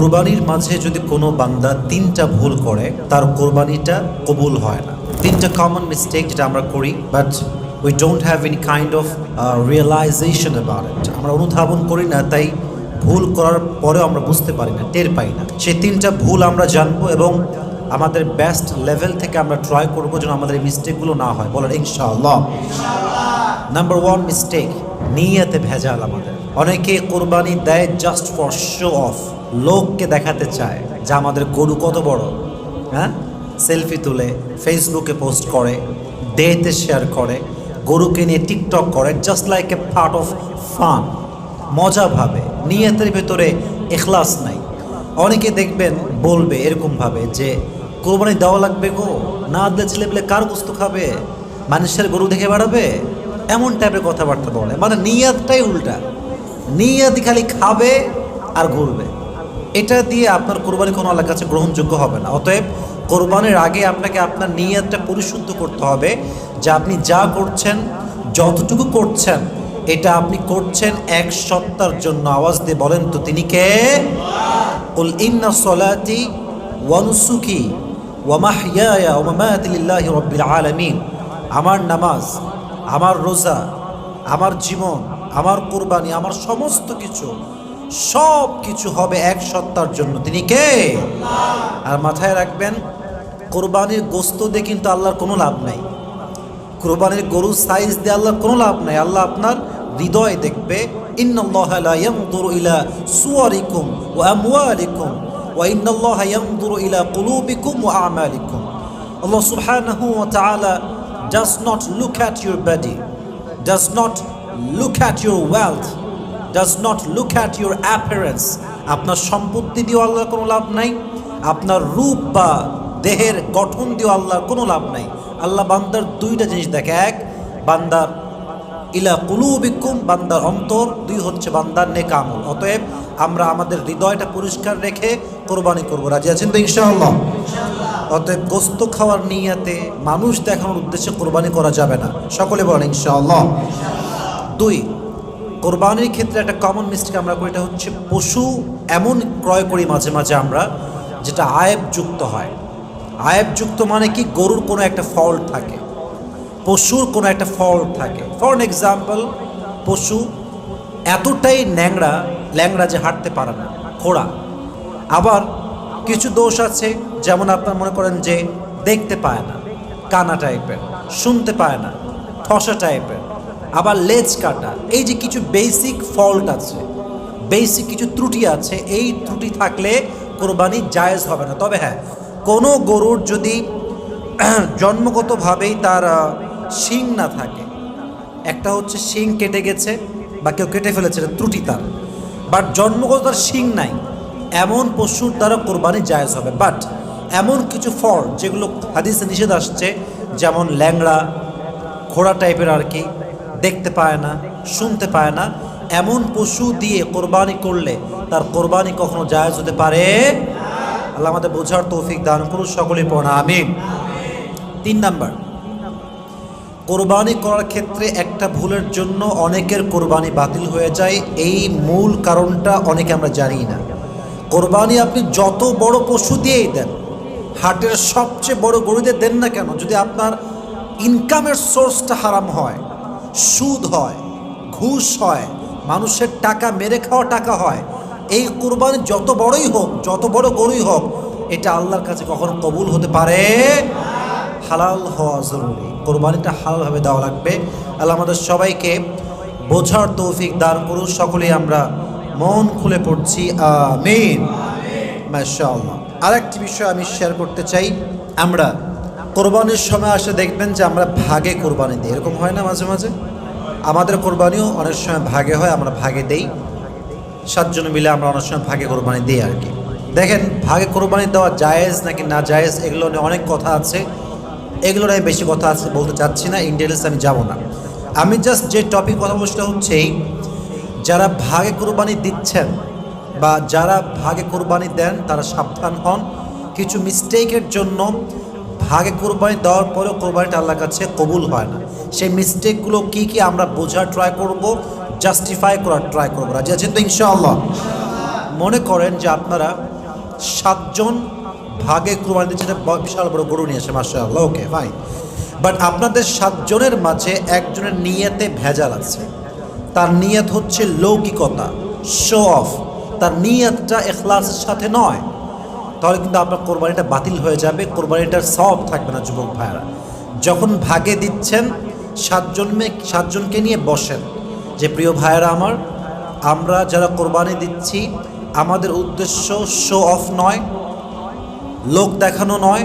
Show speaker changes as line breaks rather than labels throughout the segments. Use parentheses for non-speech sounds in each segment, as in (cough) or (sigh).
কোরবানির মাঝে যদি কোনো বান্দা তিনটা ভুল করে, তার কোরবানিটা কবুল হয় না। তিনটা কমন মিস্টেক যেটা আমরা করি but we don't have any kind of realisation about আমরা অনুধাবন করি না, তাই ভুল করার পরেও আমরা বুঝতে পারি না, টের পাই না। সেই তিনটা ভুল আমরা জানব এবং আমাদের বেস্ট লেভেল থেকে আমরা ট্রাই করব যেন আমাদের এই মিস্টেকগুলো না হয়। বলেন, ইনশাআল্লাহ। নাম্বার ওয়ান মিস্টেক নিয়তে ভেজাল আমাদের। অনেকে কোরবানি দেয় জাস্ট ফর শো অফ লোককে দেখাতে চায় যে আমাদের গরু কত বড় হ্যাঁ? সেলফি তুলে, ফেসবুকে পোস্ট করে, ডেতে শেয়ার করে, গরুকে নিয়ে টিকটক করে just like a part of fun মজা ভাবে, নিয়তের ভেতরে এখলাস নাই। অনেকে দেখবেন, বলবে এরকমভাবে যে, কোরবানি দেওয়া লাগবে গো, না দিলে ছেলে পেলে কার গোস্ত খাবে? মানুষের গরু দেখে বেড়াবে? এমন টাইপের কথাবার্তা বলে। মানে নিয়াতটাই উল্টা। নিয়াত খালি খাবে আর ঘুরবে। এটা দিয়ে আপনার কোরবানি কোনো আল্লাহর কাছে গ্রহণযোগ্য হবে না। অতএব কোরবানির আগে আপনাকে আপনার নিয়তটা পরিশুদ্ধ করতে হবে যে আপনি যা করছেন, যতটুকু করছেন, এটা আপনি করছেন এক সত্তার জন্য। আওয়াজ দিয়ে বলেন তো তিনি কে? উল ইন্না সলাতি ওয়ানুসুকি ওয়ামাহিয়া ওমামাতিল্লাহ রব্বিল আলমিন। আমার নামাজ, আমার রোজা, আমার জীবন, আমার কোরবানি, আমার সমস্ত কিছু সব কিছু হবে এক সত্তার জন্য। তিনি কে? আর মাথায় রাখবেন, কোরবানির গোস্ত দিয়ে কিন্তু আল্লাহর কোনো লাভ নাই। কোরবানির গরুর সাইজ দিয়ে আল্লাহর কোনো লাভ নাই। আল্লাহ আপনার হৃদয় দেখবে আল্লাহ সুবহানাহু ওয়া তাআলা does not look at your body, does not does not look at your appearance. আপনার সম্পত্তি দিয়েও আল্লাহর কোনো লাভ নাই। আপনার রূপ বা দেহের গঠন দিয়েও আল্লাহর কোনো লাভ নাই। আল্লাহ বান্দার দুইটা জিনিস দেখে। এক, বান্দার ইলা কুলুবিকুম, বান্দার অন্তর। দুই হচ্ছে বান্দার নেকামল অতএব আমরা আমাদের হৃদয়টা পরিষ্কার রেখে কোরবানি করব। রাজি আছেন তো ইনশাআল্লাহ? অতএব গোস্ত খাওয়ার নিয়াতে মানুষ দেখানোর উদ্দেশ্যে কোরবানি করা যাবে না। সকলে বলেন ইনশাআল্লাহ। দুই কোরবানির ক্ষেত্রে একটা কমন মিস্টেক আমরা করি, এটা হচ্ছে পশু এমন ক্রয় করি মাঝে মাঝে আমরা যেটা আয়েবযুক্ত হয়। আয়েবযুক্ত মানে কি? গরুর কোনো একটা ফল্ট থাকে, পশুর কোনো একটা ফল্ট থাকে। ফর এক্সাম্পল পশু এতটাই ন্যাংরা ল্যাংড়া যে হাঁটতে পারে না খোড়া আবার কিছু দোষ আছে, যেমন আপনার মনে করেন যে দেখতে পায় না, কানা টাইপের শুনতে পায় না, ঠসা টাইপের আবার লেজ কাটা। এই যে কিছু বেসিক ফল্ট আছে বেসিক কিছু ত্রুটি আছে, এই ত্রুটি থাকলে কোরবানি জায়েজ হবে না। তবে হ্যাঁ কোনো গরুর যদি (clears throat) জন্মগতভাবেই তার শিং না থাকে, একটা হচ্ছে শিং কেটে গেছে বা কেউ কেটে ফেলেছে ত্রুটি তার। বাট জন্মগত তার শিং নাই, এমন পশুর দ্বারা কোরবানি জায়েজ হবে। বাট এমন কিছু ফল যেগুলো হাদিসে নিষেধ আসছে, যেমন ল্যাংড়া, ঘোড়া টাইপের আর কি দেখতে পায় না, শুনতে পায় না। এমন পশু দিয়ে কোরবানি করলে তার কোরবানি কখনো জায়েজ হতে পারে? আল্লাহ আমাদের বোঝার তৌফিক দান করুন, সকলেই পড়া আমিন। তিন নাম্বার, কোরবানি করার ক্ষেত্রে একটা ভুলের জন্য অনেকের কোরবানি বাতিল হয়ে যায়। এই মূল কারণটা অনেকে আমরা জানি না। কোরবানি আপনি যত বড় পশু দিয়েই দেন, হাটের সবচেয়ে বড় গরুদের দেন না কেন? যদি আপনার ইনকামের সোর্সটা হারাম হয় সুদ হয়, ঘুষ হয়, মানুষের টাকা, মেরে খাওয়া টাকা হয়। এই কোরবানি যত বড়ই হোক, যত বড় গরুই হোক, এটা আল্লাহর কাছে কখনো কবুল হতে পারে? হালাল হওয়া জরুরি। কোরবানিটা হালালভাবে দেওয়া লাগবে। আল্লাহ আমাদের সবাইকে বোঝার তৌফিক দান করুন। সকলেই আমরা মন খুলে পড়ছি। আমিন। মাশাআল্লাহ। আরেকটি বিষয় আমি শেয়ার করতে চাই। আমরা কোরবানির সময় আসে দেখবেন যে আমরা ভাগে কোরবানি দিই। এরকম হয় না মাঝে মাঝে? আমাদের কোরবানিও অনেক সময় ভাগে হয়, আমরা ভাগে দেই। সাতজন মিলে আমরা অনেক সময় ভাগে কোরবানি দিই আর কি। দেখেন, ভাগে কোরবানি দেওয়া জায়েজ নাকি না জায়েজ, এগুলো নিয়ে অনেক কথা আছে। এগুলো নিয়ে বেশি কথা আছে বলতে চাচ্ছি না ইন্ডিয়ান্স আমি যাব না। আমি জাস্ট যে টপিক কথা বলছিলাম হচ্ছে যারা ভাগে কোরবানি দিচ্ছেন বা যারা ভাগে কোরবানি দেন, তারা সাবধান হন। কিছু মিস্টেকের জন্য ভাগে কোরবানি দেওয়ার পরেও কোরবানিটা আল্লাহর কাছে কবুল হয় না। সেই মিস্টেকগুলো কি কি আমরা বোঝার ট্রাই করব জাস্টিফাই করার ট্রাই করব রাজি আছেন তো ইনশাআল্লাহ। মনে করেন যে আপনারা সাতজন ভাগে কোরবানি দিচ্ছে বিশাল বড় গরু নিয়ে আসে মাসা আল্লাহ ওকে ফাইন বাট আপনাদের সাতজনের মাঝে একজনের নিয়তে ভেজাল আছে। তার নিয়ত হচ্ছে লৌকিকতা শো অফ তার নিয়তটা এখলাসের সাথে নয়। তাহলে কিন্তু আপনার কোরবানিটা বাতিল হয়ে যাবে, কোরবানিটার সব থাকবে না যুবক ভাইয়েরা। যখন ভাগে দিচ্ছেন, সাতজন মেয়ে সাতজনকে নিয়ে বসেন যে, প্রিয় ভাইয়েরা আমার, আমরা যারা কোরবানি দিচ্ছি, আমাদের উদ্দেশ্য শো অফ নয়, লোক দেখানো নয়,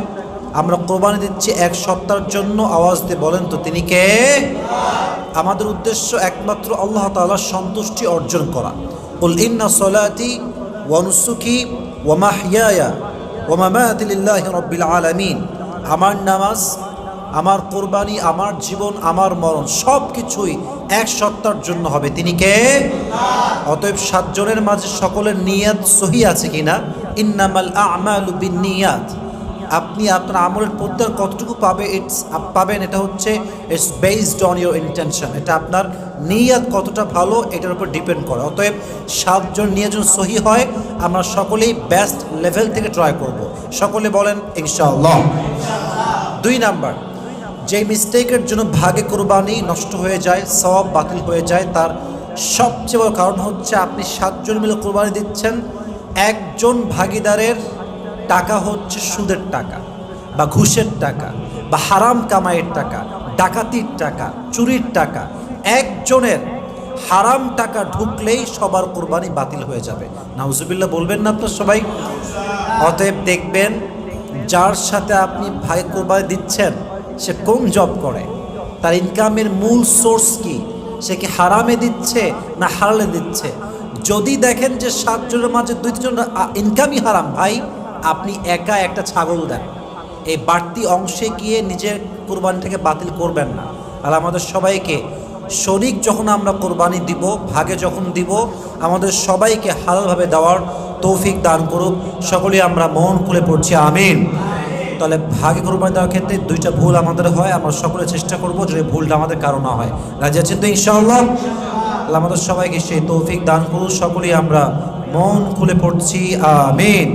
আমরা কোরবানি দিচ্ছি এক সপ্তাহের জন্য। আওয়াজ দিয়ে বলেন তো, তিনি কে? আমাদের উদ্দেশ্য একমাত্র আল্লাহ তাআলার সন্তুষ্টি অর্জন করা। কুল ইন্না সলাতি ওয়া নুসুকি ওয়া মাহইয়ায়া ওয়া মামাতি লিল্লাহি রাব্বিল আলামিন। আমার নামাজ, আমার কোরবানি, আমার জীবন, আমার মরণ সব কিছুই এক সত্তার জন্য হবে। তিনি কে? অতএব সাতজনের মাঝে সকলের নিয়াত সহি আছে কিনা? ইন্নামাল আমাল বিন বিন্নিয়াত আপনি আপনার আমলের প্রত্যেক কতটুকু পাবে ইটস পাবেন, এটা হচ্ছে it's based on your intention এটা আপনার নিয়াত কতটা ভালো, এটার উপর ডিপেন্ড করে। অতএব সাতজন নিয়োজন সহি হয়, আমরা সকলেই বেস্ট লেভেল থেকে ট্রাই করব। সকলে বলেন, ইনশাআল্লাহ। দুই নাম্বার, যে মিস্টেকের জন্য ভাগে কোরবানি নষ্ট হয়ে যায় সব বাতিল হয়ে যায়, তার সবচেয়ে বড় কারণ হচ্ছে আপনি সাতজন মিলে কোরবানি দিচ্ছেন, একজন ভাগিদারের টাকা হচ্ছে সুদের টাকা বা ঘুষের টাকা বা হারাম কামাইয়ের টাকা, ডাকাতির টাকা, চুরির টাকা। একজনের হারাম টাকা ঢুকলেই সবার কোরবানি বাতিল হয়ে যাবে। নাউজুবিল্লাহ, বলবেন না আপনার সবাই? অতএব দেখবেন, যার সাথে আপনি ভাই কোরবানি দিচ্ছেন, সে কোন জব করে? তার ইনকামের মূল সোর্স কি? সে কি হারামে দিচ্ছে না হারালে দিচ্ছে? যদি দেখেন যে সাতজনের মাঝে দুই তিনজন ইনকামই হারাম, ভাই আপনি একা একটা ছাগল দেন। এই বাড়তি অংশে গিয়ে নিজের কোরবানিটাকে বাতিল করবেন না। আর আমাদের সবাইকে শরিক যখন আমরা কোরবানি দিব, ভাগে যখন দিব, আমাদের সবাইকে হালালভাবে দেওয়ার তৌফিক দান করুক। সকলেই আমরা মন খুলে পড়ছি, আমিন। তাহলে ভাগে কোরবানি দেওয়ার ক্ষেত্রে দুইটা ভুল আমাদের হয়, আমরা সকলে চেষ্টা করব যদি ভুলটা আমাদের কারও না হয়। রাজি আছেন তো ইনশাআল্লাহ? আল্লাহ আমাদের সবাইকে সেই তৌফিক দান করুক, সকলেই আমরা মন খুলে পড়ছি, আমিন।